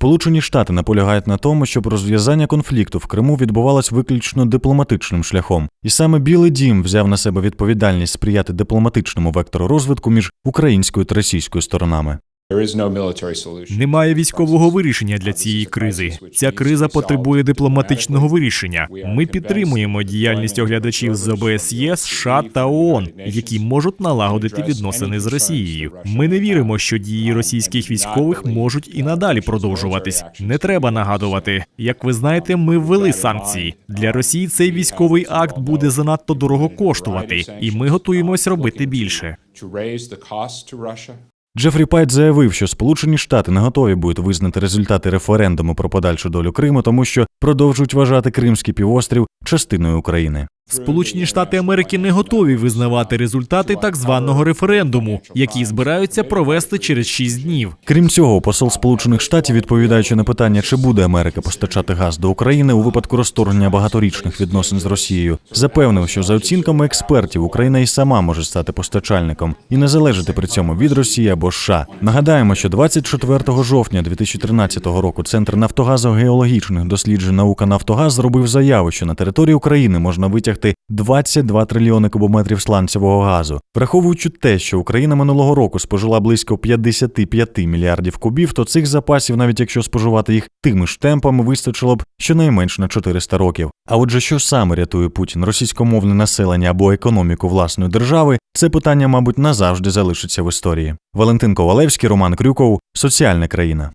Сполучені Штати наполягають на тому, щоб розв'язання конфлікту в Криму відбувалось виключно дипломатичним шляхом, і саме Білий Дім взяв на себе відповідальність сприяти дипломатичному вектору розвитку між українською та російською сторонами. Немає військового вирішення для цієї кризи. Ця криза потребує дипломатичного вирішення. Ми підтримуємо діяльність оглядачів з ОБСЄ, США та ООН, які можуть налагодити відносини з Росією. Ми не віримо, що дії російських військових можуть і надалі продовжуватись. Не треба нагадувати. Як ви знаєте, ми ввели санкції для Росії. Цей військовий акт буде занадто дорого коштувати, і ми готуємось робити більше. Джефрі Пайт заявив, що Сполучені Штати не готові будуть визнати результати референдуму про подальшу долю Криму, тому що продовжують вважати Кримський півострів частиною України. Сполучені Штати Америки не готові визнавати результати так званого референдуму, який збираються провести через шість днів. Крім цього, посол Сполучених Штатів, відповідаючи на питання, чи буде Америка постачати газ до України у випадку розторгнення багаторічних відносин з Росією, запевнив, що за оцінками експертів Україна і сама може стати постачальником і не залежати при цьому від Росії або США. Нагадаємо, що 24 жовтня 2013 року Центр нафтогазогеологічних досліджень наука Нафтогаз зробив заяву, що на території України можна витягти 22 трильйони кубометрів сланцевого газу. Враховуючи те, що Україна минулого року спожила близько 55 мільярдів кубів, то цих запасів, навіть якщо споживати їх тими ж темпами, вистачило б щонайменш на 400 років. А отже, що саме рятує Путін російськомовне населення або економіку власної держави, це питання, мабуть, назавжди залишиться в історії. Валентин Ковалевський, Роман Крюков, Соціальна країна.